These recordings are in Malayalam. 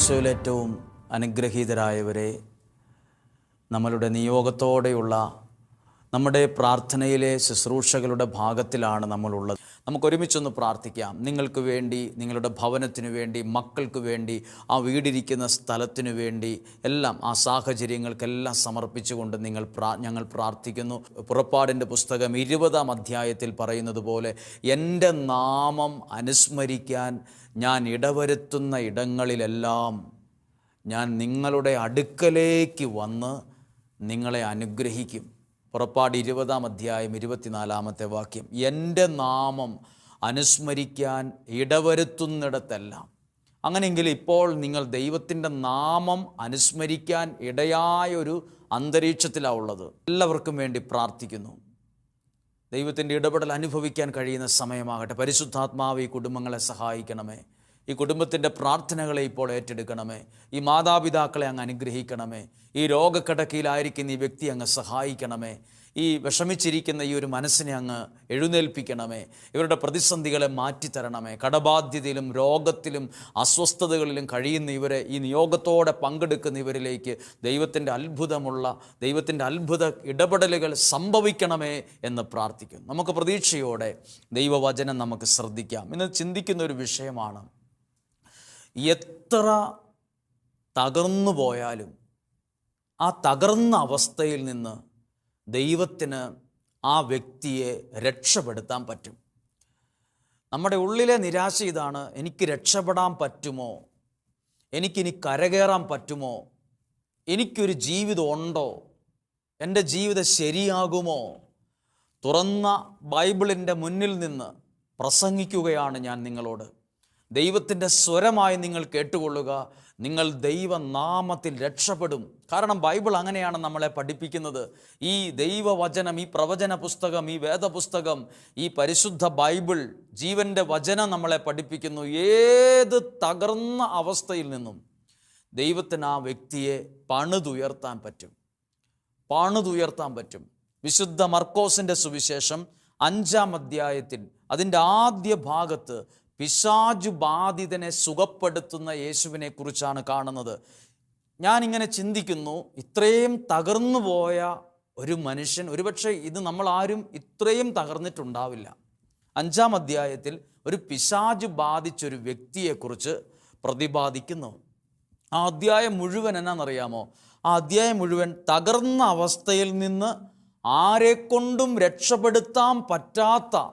ഈശോയിലേറ്റവും അനുഗ്രഹീതരായവരെ നമ്മളുടെ നിയോഗത്തോടെയുള്ള നമ്മുടെ പ്രാർത്ഥനയിലെ ശുശ്രൂഷകളുടെ ഭാഗത്തിലാണ് നമ്മളുള്ളത്. നമുക്ക് ഒരുമിച്ചൊന്ന് പ്രാർത്ഥിക്കാം. നിങ്ങൾക്ക് വേണ്ടി നിങ്ങളുടെ ഭവനത്തിനു വേണ്ടി മക്കൾക്ക് വേണ്ടി ആ വീടിരിക്കുന്ന സ്ഥലത്തിനു വേണ്ടി എല്ലാം ആ സാഹചര്യങ്ങൾക്കെല്ലാം സമർപ്പിച്ചുകൊണ്ട് നിങ്ങൾ പ്രാ ഞങ്ങൾ പ്രാർത്ഥിക്കുന്നു. പുറപ്പാടിന്റെ പുസ്തകം ഇരുപതാം അധ്യായത്തിൽ പറയുന്നത് പോലെ എന്റെ നാമം അനുസ്മരിക്കാൻ ഞാൻ ഇടവരുത്തുന്ന ഇടങ്ങളിലെല്ലാം ഞാൻ നിങ്ങളുടെ അടുക്കലേക്ക് വന്ന് നിങ്ങളെ അനുഗ്രഹിക്കും. പുറപ്പാട് ഇരുപതാം അധ്യായം ഇരുപത്തിനാലാമത്തെ വാക്യം. എന്റെ നാമം അനുസ്മരിക്കാൻ ഇടവരുത്തുന്നിടത്തെല്ലാം. അങ്ങനെയെങ്കിൽ ഇപ്പോൾ നിങ്ങൾ ദൈവത്തിന്റെ നാമം അനുസ്മരിക്കാൻ ഇടയായ ഒരു അന്തരീക്ഷത്തിലാണ് ഉള്ളത്. എല്ലാവർക്കും വേണ്ടി പ്രാർത്ഥിക്കുന്നു. ദൈവത്തിന്റെ ഇടപെടൽ അനുഭവിക്കാൻ കഴിയുന്ന സമയമാകട്ടെ. പരിശുദ്ധാത്മാവ് ഈ കുടുംബങ്ങളെ സഹായിക്കണമേ. ഈ കുടുംബത്തിന്റെ പ്രാർത്ഥനകളെ ഇപ്പോൾ ഏറ്റെടുക്കണമേ. ഈ മാതാപിതാക്കളെ അങ്ങ് അനുഗ്രഹിക്കണമേ. ഈ രോഗക്കിടക്കയിലായിരിക്കുന്ന ഈ വ്യക്തി അങ്ങ് സഹായിക്കണമേ. ഈ വിഷമിച്ചിരിക്കുന്ന ഈ ഒരു മനസ്സിനെ അങ്ങ് എഴുന്നേൽപ്പിക്കണമേ. ഇവരുടെ പ്രതിസന്ധികളെ മാറ്റിത്തരണമേ. കടബാധ്യതയിലും രോഗത്തിലും അസ്വസ്ഥതകളിലും കഴിയുന്ന ഇവരെ ഈ നിയോഗത്തോടെ പങ്കെടുക്കുന്ന ഇവരിലേക്ക് ദൈവത്തിന്റെ അത്ഭുതമുള്ള ദൈവത്തിന്റെ അത്ഭുത ഇടപെടലുകൾ സംഭവിക്കണമേ എന്ന് പ്രാർത്ഥിക്കുന്നു. നമുക്ക് പ്രതീക്ഷയോടെ ദൈവവചനം നമുക്ക് ശ്രദ്ധിക്കാം. ഇന്ന് ചിന്തിക്കുന്ന ഒരു വിഷയമാണ് എത്ര തകർന്നു പോയാലും ആ തകർന്ന അവസ്ഥയിൽ നിന്ന് ദൈവത്തിന് ആ വ്യക്തിയെ രക്ഷപ്പെടുത്താൻ പറ്റും. നമ്മുടെ ഉള്ളിലെ നിരാശ ഇതാണ് എനിക്ക് രക്ഷപ്പെടാൻ പറ്റുമോ? എനിക്കിനി കരകയറാൻ പറ്റുമോ? എനിക്കൊരു ജീവിതം ഉണ്ടോ? എന്റെ ജീവിതം ശരിയാകുമോ? തുറന്ന ബൈബിളിന്റെ മുന്നിൽ നിന്ന് പ്രസംഗിക്കുകയാണ് ഞാൻ നിങ്ങളോട്. ദൈവത്തിന്റെ സ്വരമായി നിങ്ങൾ കേട്ടുകൊള്ളുക. നിങ്ങൾ ദൈവനാമത്തിൽ രക്ഷപ്പെടും. കാരണം ബൈബിൾ അങ്ങനെയാണ് നമ്മളെ പഠിപ്പിക്കുന്നത്. ഈ ദൈവവചനം ഈ പ്രവചന പുസ്തകം ഈ വേദപുസ്തകം ഈ പരിശുദ്ധ ബൈബിൾ ജീവന്റെ വചനം നമ്മളെ പഠിപ്പിക്കുന്നു ഏത് തകർന്ന അവസ്ഥയിൽ നിന്നും. ദൈവത്തിന് ആ വ്യക്തിയെ പണിതുയർത്താൻ പറ്റും. പണിതുയർത്താൻ പറ്റും. വിശുദ്ധ മർക്കോസിന്റെ സുവിശേഷം അഞ്ചാം അധ്യായത്തിൽ അതിന്റെ ആദ്യ ഭാഗത്ത് പിശാജു ബാധിതനെ സുഖപ്പെടുത്തുന്ന യേശുവിനെ കുറിച്ചാണ് കാണുന്നത്. ഞാനിങ്ങനെ ചിന്തിക്കുന്നു ഇത്രയും തകർന്നു പോയ ഒരു മനുഷ്യൻ ഒരുപക്ഷെ ഇത് നമ്മൾ ആരും ഇത്രയും തകർന്നിട്ടുണ്ടാവില്ല. അഞ്ചാം അധ്യായത്തിൽ ഒരു പിശാജ് ബാധിച്ചൊരു വ്യക്തിയെക്കുറിച്ച് പ്രതിപാദിക്കുന്നു. ആ അധ്യായം മുഴുവൻ എന്നാണെന്നറിയാമോ? ആ അധ്യായം മുഴുവൻ തകർന്ന അവസ്ഥയിൽ നിന്ന് ആരെക്കൊണ്ടും രക്ഷപ്പെടുത്താൻ പറ്റാത്ത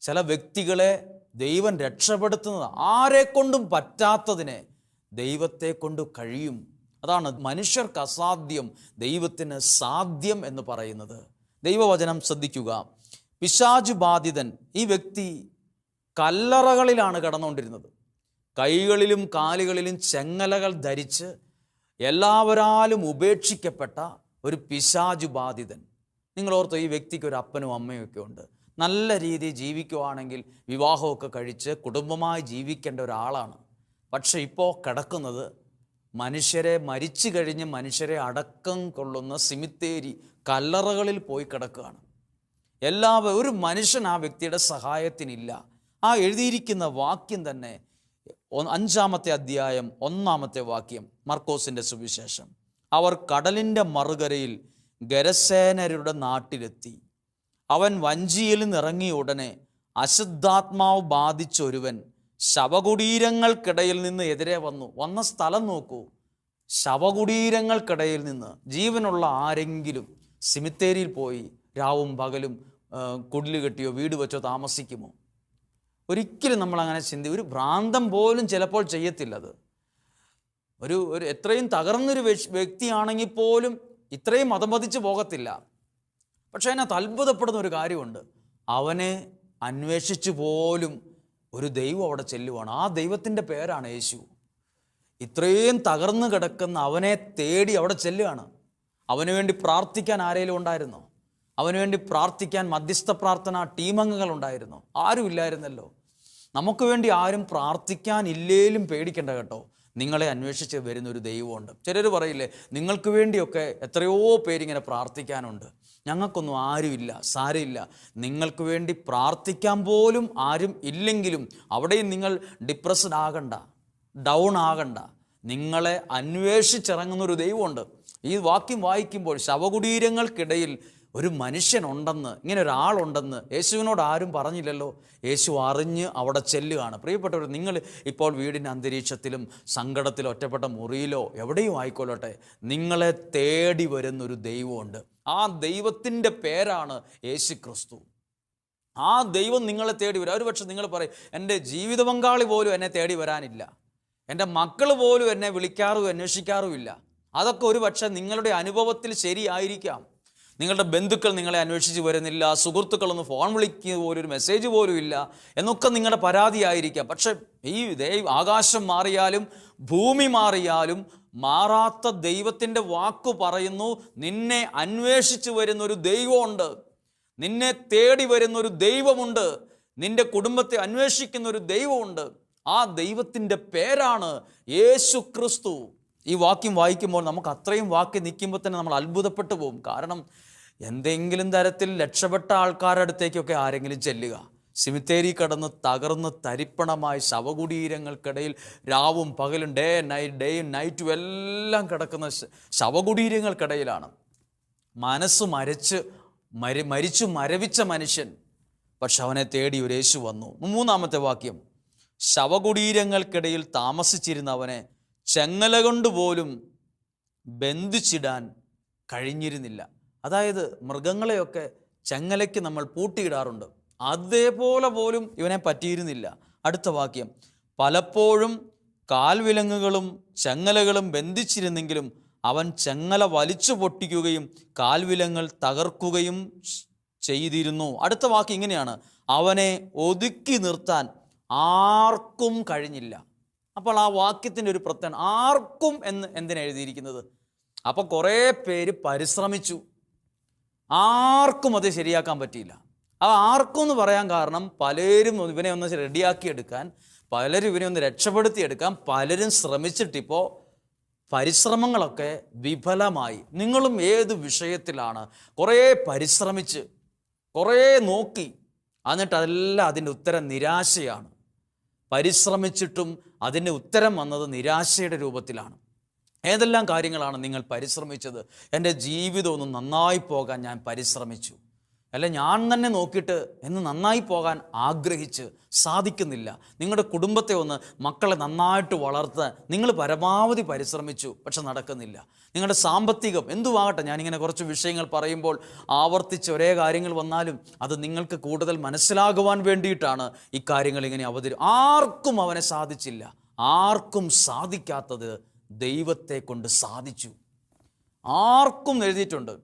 ചില വ്യക്തികളെ ദൈവം രക്ഷപ്പെടുത്തുന്നത് ആരെ കൊണ്ടും പറ്റാത്തതിനെ ദൈവത്തെ കൊണ്ട് കഴിയും. അതാണ് മനുഷ്യർക്ക് അസാധ്യം ദൈവത്തിന് സാധ്യം എന്ന് പറയുന്നത്. ദൈവവചനം ശ്രദ്ധിക്കുക. പിശാജ് ബാധിതൻ ഈ വ്യക്തി കല്ലറകളിലാണ് കടന്നുകൊണ്ടിരുന്നത്. കൈകളിലും കാലുകളിലും ചെങ്ങലകൾ ധരിച്ച് എല്ലാവരാലും ഉപേക്ഷിക്കപ്പെട്ട ഒരു പിശാജ് ബാധിതൻ. നിങ്ങൾ ഓർത്തോ ഈ വ്യക്തിക്ക് ഒരു അപ്പനും അമ്മയും ഒക്കെ ഉണ്ട്. നല്ല രീതിയിൽ ജീവിക്കുവാണെങ്കിൽ വിവാഹമൊക്കെ കഴിച്ച് കുടുംബമായി ജീവിക്കേണ്ട ഒരാളാണ്. പക്ഷെ ഇപ്പോൾ കിടക്കുന്നത് മനുഷ്യരെ മരിച്ചു കഴിഞ്ഞ് മനുഷ്യരെ അടക്കം കൊള്ളുന്ന സിമിത്തേരി കല്ലറകളിൽ പോയി കിടക്കുകയാണ്. എല്ലാവരും ഒരു മനുഷ്യൻ ആ വ്യക്തിയുടെ സഹായത്തിനില്ല. ആ എഴുതിയിരിക്കുന്ന വാക്യം തന്നെ അഞ്ചാമത്തെ അധ്യായം ഒന്നാമത്തെ വാക്യം മർക്കോസിന്റെ സുവിശേഷം. അവർ കടലിന്റെ മറുകരയിൽ ഗരസേനരുടെ നാട്ടിലെത്തി. അവൻ വഞ്ചിയിൽ നിറങ്ങിയ ഉടനെ അശുദ്ധാത്മാവ് ബാധിച്ചൊരുവൻ ശവകുടീരങ്ങൾക്കിടയിൽ നിന്ന് എതിരെ വന്നു. വന്ന സ്ഥലം നോക്കൂ. ശവകുടീരങ്ങൾക്കിടയിൽ നിന്ന് ജീവനുള്ള ആരെങ്കിലും സിമിത്തേരിയിൽ പോയി രാവും പകലും കുടിൽ കെട്ടിയോ വീട് വെച്ചോ താമസിക്കുമോ? ഒരിക്കലും നമ്മൾ അങ്ങനെ ചിന്തി ഒരു ഭ്രാന്തം പോലും ചിലപ്പോൾ ചെയ്യത്തില്ലത്. ഒരു ഒരു എത്രയും തകർന്നൊരു വ്യക്തിയാണെങ്കിൽ പോലും ഇത്രയും മതം പതിച്ച് പോകത്തില്ല. പക്ഷേ അതിനകത്ത് അത്ഭുതപ്പെടുന്ന ഒരു കാര്യമുണ്ട്. അവനെ അന്വേഷിച്ചു പോലും ഒരു ദൈവം അവിടെ ചെല്ലുവാണ്. ആ ദൈവത്തിന്റെ പേരാണ് യേശു. ഇത്രയും തകർന്നു കിടക്കുന്ന അവനെ തേടി അവിടെ ചെല്ലുകയാണ്. അവന് വേണ്ടി പ്രാർത്ഥിക്കാൻ ആരെങ്കിലും ഉണ്ടായിരുന്നോ? അവന് വേണ്ടി പ്രാർത്ഥിക്കാൻ മധ്യസ്ഥ പ്രാർത്ഥന ടീമംഗങ്ങൾ ഉണ്ടായിരുന്നോ? ആരും ഇല്ലായിരുന്നല്ലോ. നമുക്ക് വേണ്ടി ആരും പ്രാർത്ഥിക്കാൻ ഇല്ലേലും പേടിക്കണ്ട കേട്ടോ. നിങ്ങളെ അന്വേഷിച്ച് വരുന്ന ഒരു ദൈവമുണ്ട്. ചിലർ പറയില്ലേ നിങ്ങൾക്ക് വേണ്ടിയൊക്കെ എത്രയോ പേരിങ്ങനെ പ്രാർത്ഥിക്കാനുണ്ട്. ഞങ്ങൾക്കൊന്നും ആരുമില്ല സാരമില്ല. നിങ്ങൾക്ക് വേണ്ടി പ്രാർത്ഥിക്കാൻ പോലും ആരും ഇല്ലെങ്കിലും അവിടെയും നിങ്ങൾ ഡിപ്രസ്ഡ് ആകണ്ട ഡൗൺ ആകണ്ട. നിങ്ങളെ അന്വേഷിച്ചിറങ്ങുന്നൊരു ദൈവമുണ്ട്. ഈ വാക്യം വായിക്കുമ്പോൾ ശവകുടീരങ്ങൾക്കിടയിൽ ഒരു മനുഷ്യനുണ്ടെന്ന് ഇങ്ങനെ ഒരാളുണ്ടെന്ന് യേശുവിനോട് ആരും പറഞ്ഞില്ലല്ലോ. യേശു അറിഞ്ഞ് അവിടെ ചെല്ലുകയാണ്. പ്രിയപ്പെട്ടവർ നിങ്ങൾ ഇപ്പോൾ വീടിന്റെ അന്തരീക്ഷത്തിലും സങ്കടത്തിലോ ഒറ്റപ്പെട്ട മുറിയിലോ എവിടെയും ആയിക്കൊള്ളട്ടെ. നിങ്ങളെ തേടി വരുന്നൊരു ദൈവമുണ്ട്. ആ ദൈവത്തിന്റെ പേരാണ് യേശു ക്രിസ്തു ആ ദൈവം നിങ്ങളെ തേടി വരും. ഒരു പക്ഷെ നിങ്ങൾ പറയും എന്റെ ജീവിത പങ്കാളി പോലും എന്നെ തേടി വരാനില്ല. എന്റെ മക്കൾ പോലും എന്നെ വിളിക്കാറും അന്വേഷിക്കാറുമില്ല അതൊക്കെ ഒരു പക്ഷെ നിങ്ങളുടെ അനുഭവത്തിൽ ശരിയായിരിക്കാം. നിങ്ങളുടെ ബന്ധുക്കൾ നിങ്ങളെ അന്വേഷിച്ച് വരുന്നില്ല സുഹൃത്തുക്കളൊന്ന് ഫോൺ വിളിക്കുക പോലും ഒരു മെസ്സേജ് പോലും ഇല്ല എന്നൊക്കെ നിങ്ങളുടെ പരാതിയായിരിക്കാം. പക്ഷേ ഈ ദൈവം ആകാശം മാറിയാലും ഭൂമി മാറിയാലും മാറാത്ത ദൈവത്തിന്റെ വാക്കു പറയുന്നു നിന്നെ അന്വേഷിച്ച് വരുന്നൊരു ദൈവമുണ്ട്. നിന്നെ തേടി വരുന്നൊരു ദൈവമുണ്ട്. നിന്റെ കുടുംബത്തെ അന്വേഷിക്കുന്ന ഒരു ദൈവമുണ്ട്. ആ ദൈവത്തിന്റെ പേരാണ് യേശു ക്രിസ്തു. ഈ വാക്യം വായിക്കുമ്പോൾ നമുക്ക് അത്രയും വാക്ക് നിൽക്കുമ്പോൾ തന്നെ നമ്മൾ അത്ഭുതപ്പെട്ടു പോകും. കാരണം എന്തെങ്കിലും തരത്തിൽ രക്ഷപ്പെട്ട ആൾക്കാരുടെ അടുത്തേക്കൊക്കെ ആരെങ്കിലും ചെല്ലുക. സിമിത്തേരി കടന്ന് തകർന്ന് തരിപ്പണമായി ശവകുടീരങ്ങൾക്കിടയിൽ രാവും പകലും ഡേ നൈറ്റ് ഡേയും നൈറ്റും എല്ലാം കിടക്കുന്ന ശവകുടീരങ്ങൾക്കിടയിലാണ്. മനസ്സ് മരച്ച് മരി മരിച്ചു മരവിച്ച മനുഷ്യൻ. പക്ഷെ അവനെ തേടി ഒരു യേശു വന്നു. മൂന്നാമത്തെ വാക്യം. ശവകുടീരങ്ങൾക്കിടയിൽ താമസിച്ചിരുന്നവനെ ചെങ്ങല കൊണ്ട് പോലും ബന്ധിച്ചിടാൻ കഴിഞ്ഞിരുന്നില്ല. അതായത് മൃഗങ്ങളെയൊക്കെ ചങ്ങലയ്ക്ക് നമ്മൾ പൂട്ടിയിടാറുണ്ട്. അതേപോലെ പോലും ഇവനെ പറ്റിയിരുന്നില്ല. അടുത്ത വാക്യം. പലപ്പോഴും കാൽവിലങ്ങുകളും ചങ്ങലകളും ബന്ധിച്ചിരുന്നെങ്കിലും അവൻ ചങ്ങല വലിച്ചു പൊട്ടിക്കുകയും കാൽവിലങ്ങൾ തകർക്കുകയും ചെയ്തിരുന്നു. അടുത്ത വാക്ക് ഇങ്ങനെയാണ്. അവനെ ഒതുക്കി നിർത്താൻ ആർക്കും കഴിഞ്ഞില്ല. അപ്പോൾ ആ വാക്യത്തിന്റെ ഒരു പ്രത്യേകം ആർക്കും എന്ന് എന്തിനാണ് എഴുതിയിരിക്കുന്നത്? അപ്പോൾ കുറേ പേര് പരിശ്രമിച്ചു. ആർക്കും അത് ശരിയാക്കാൻ പറ്റിയില്ല. ആ ആർക്കും എന്ന് പറയാൻ കാരണം പലരും ഇവനെ ഒന്ന് റെഡിയാക്കിയെടുക്കാൻ പലരും ഇവനെ ഒന്ന് രക്ഷപ്പെടുത്തിയെടുക്കാൻ പലരും ശ്രമിച്ചിട്ടിപ്പോൾ പരിശ്രമങ്ങളൊക്കെ വിഫലമായി. നിങ്ങളും ഏത് വിഷയത്തിലാണ്? കുറേ പരിശ്രമിച്ച് കുറേ നോക്കി. എന്നിട്ട് അതെല്ലാം അതിന്റെ ഉത്തരം നിരാശയാണ്. പരിശ്രമിച്ചിട്ടും അതിന്റെ ഉത്തരം വന്നത് നിരാശയുടെ രൂപത്തിലാണ്. ഏതെല്ലാം കാര്യങ്ങളാണ് നിങ്ങൾ പരിശ്രമിച്ചത്? എന്റെ ജീവിതം ഒന്ന് നന്നായി പോകാൻ ഞാൻ പരിശ്രമിച്ചു. അല്ല ഞാൻ തന്നെ നോക്കിയിട്ട് എന്ന് നന്നായി പോകാൻ ആഗ്രഹിച്ച് സാധിക്കുന്നില്ല. നിങ്ങളുടെ കുടുംബത്തെ ഒന്ന് മക്കളെ നന്നായിട്ട് വളർത്താൻ നിങ്ങൾ പരമാവധി പരിശ്രമിച്ചു പക്ഷെ നടക്കുന്നില്ല. നിങ്ങളുടെ സാമ്പത്തികം എന്തുവാകട്ടെ ഞാനിങ്ങനെ കുറച്ച് വിഷയങ്ങൾ പറയുമ്പോൾ ആവർത്തിച്ച് ഒരേ കാര്യങ്ങൾ വന്നാലും അത് നിങ്ങൾക്ക് കൂടുതൽ മനസ്സിലാകുവാൻ വേണ്ടിയിട്ടാണ് ഇക്കാര്യങ്ങൾ കാര്യങ്ങൾ ഇങ്ങനെ അവതരി ആർക്കും അവനെ സാധിച്ചില്ല. ആർക്കും സാധിക്കാത്തത് ദൈവത്തെ കൊണ്ട് സാധിച്ചു. ആർക്കും എഴുതിയിട്ടുണ്ട്.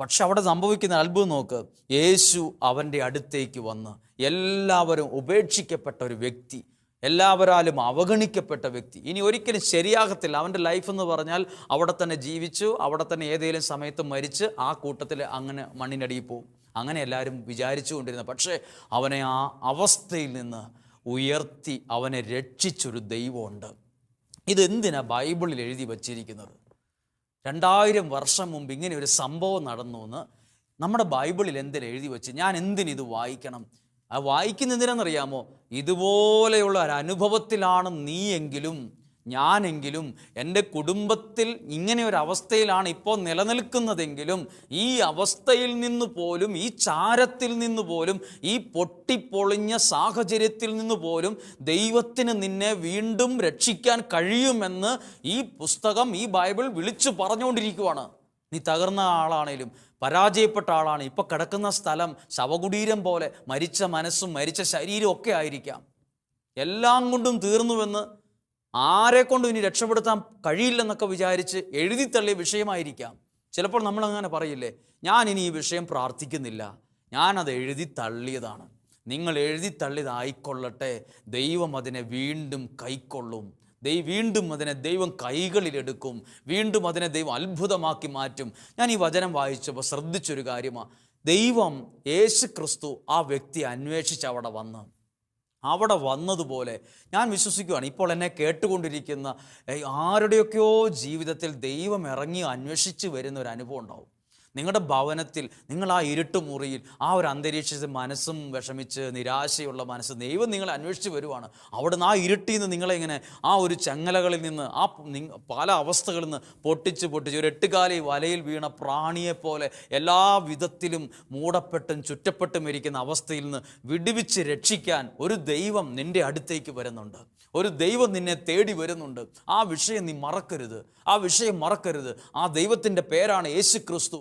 പക്ഷെ അവിടെ സംഭവിക്കുന്ന അത്ഭുതം നോക്ക്. യേശു അവന്റെ അടുത്തേക്ക് വന്ന് എല്ലാവരും ഉപേക്ഷിക്കപ്പെട്ട ഒരു വ്യക്തി എല്ലാവരാലും അവഗണിക്കപ്പെട്ട വ്യക്തി. ഇനി ഒരിക്കലും ശരിയാകത്തില്ല. അവന്റെ ലൈഫ് എന്ന് പറഞ്ഞാൽ അവിടെ തന്നെ ജീവിച്ചു അവിടെ തന്നെ ഏതെങ്കിലും സമയത്ത് മരിച്ച് ആ കൂട്ടത്തിൽ അങ്ങനെ മണ്ണിനടിയിൽ പോവും. അങ്ങനെ എല്ലാവരും വിചാരിച്ചു കൊണ്ടിരുന്ന. പക്ഷേ അവനെ ആ അവസ്ഥയിൽ നിന്ന് ഉയർത്തി അവനെ രക്ഷിച്ചൊരു ദൈവമുണ്ട്. ഇതെന്തിനാണ് ബൈബിളിൽ എഴുതി വച്ചിരിക്കുന്നത്? രണ്ടായിരം വർഷം മുമ്പ് ഇങ്ങനെ ഒരു സംഭവം നടന്നു എന്ന് നമ്മുടെ ബൈബിളിൽ എന്തിനാ എഴുതി വെച്ച് ഞാൻ എന്തിനിത് വായിക്കണം? ആ വായിക്കുന്ന ഇതുപോലെയുള്ള ഒരു അനുഭവത്തിലാണ് നീയെങ്കിലും ഞാനെങ്കിലും എന്റെ കുടുംബത്തിൽ ഇങ്ങനെ ഒരു അവസ്ഥയിലാണ് ഇപ്പോൾ നിലനിൽക്കുന്നതെങ്കിലും ഈ അവസ്ഥയിൽ നിന്ന് പോലും ഈ ചാരത്തിൽ നിന്ന് പോലും ഈ പൊട്ടിപ്പൊളിഞ്ഞ സാഹചര്യത്തിൽ നിന്ന് പോലും ദൈവത്തിന് നിന്നെ വീണ്ടും രക്ഷിക്കാൻ കഴിയുമെന്ന് ഈ പുസ്തകം ഈ ബൈബിൾ വിളിച്ചു പറഞ്ഞുകൊണ്ടിരിക്കുവാണ്. നീ തകർന്ന ആളാണേലും പരാജയപ്പെട്ട ആളാണ് ഇപ്പോൾ കിടക്കുന്ന സ്ഥലം ശവകുടീരം പോലെ മരിച്ച മനസ്സും മരിച്ച ശരീരവും ഒക്കെ ആയിരിക്കാം. എല്ലാം കൊണ്ടും തീർന്നുവെന്ന് ആരെ കൊണ്ടും ഇനി രക്ഷപ്പെടുത്താൻ കഴിയില്ലെന്നൊക്കെ വിചാരിച്ച് എഴുതിത്തള്ളിയ വിഷയമായിരിക്കാം. ചിലപ്പോൾ നമ്മൾ അങ്ങനെ പറയില്ലേ ഞാൻ ഇനി ഈ വിഷയം പ്രാർത്ഥിക്കുന്നില്ല. ഞാനത് എഴുതി തള്ളിയതാണ് നിങ്ങൾ എഴുതി തള്ളിയതായിക്കൊള്ളട്ടെ ദൈവം അതിനെ വീണ്ടും കൈക്കൊള്ളും. ദൈ വീണ്ടും അതിനെ ദൈവം കൈകളിലെടുക്കും. വീണ്ടും അതിനെ ദൈവം അത്ഭുതമാക്കി മാറ്റും. ഞാൻ ഈ വചനം വായിച്ചപ്പോൾ ശ്രദ്ധിച്ചൊരു കാര്യമാണ് ദൈവം യേശു ക്രിസ്തു ആ വ്യക്തി അന്വേഷിച്ച് അവിടെ വന്ന് അവിടെ വന്നതുപോലെ ഞാൻ വിശ്വസിക്കുകയാണ് ഇപ്പോൾ എന്നെ കേട്ടുകൊണ്ടിരിക്കുന്ന ആരുടെയൊക്കെയോ ജീവിതത്തിൽ ദൈവം ഇറങ്ങി അന്വേഷിച്ച് വരുന്ന ഒരു അനുഭവം ഉണ്ടാവും. നിങ്ങളുടെ ഭവനത്തിൽ നിങ്ങൾ ആ ഇരുട്ട് മുറിയിൽ ആ ഒരു അന്തരീക്ഷത്തിൽ മനസ്സും വിഷമിച്ച് നിരാശയുള്ള മനസ്സ് ദൈവം നിങ്ങളെ അന്വേഷിച്ച് വരുവാണ്. അവിടുന്ന് ആ ഇരുട്ടിൽ നിന്ന് നിങ്ങളെ ഇങ്ങനെ ആ ഒരു ചങ്ങലകളിൽ നിന്ന് ആ പല അവസ്ഥകളിൽ നിന്ന് പൊട്ടിച്ച് പൊട്ടിച്ച് ഒരു എട്ടുകാലി വലയിൽ വീണ പ്രാണിയെപ്പോലെ എല്ലാ വിധത്തിലും മൂടപ്പെട്ടും ചുറ്റപ്പെട്ടും ഇരിക്കുന്ന അവസ്ഥയിൽ നിന്ന് വിടുവിച്ച് രക്ഷിക്കാൻ ഒരു ദൈവം നിന്റെ അടുത്തേക്ക് വരുന്നുണ്ട്. ഒരു ദൈവം നിന്നെ തേടി വരുന്നുണ്ട്. ആ വിഷയം നീ മറക്കരുത്. ആ വിഷയം മറക്കരുത്. ആ ദൈവത്തിന്റെ പേരാണ് യേശു ക്രിസ്തു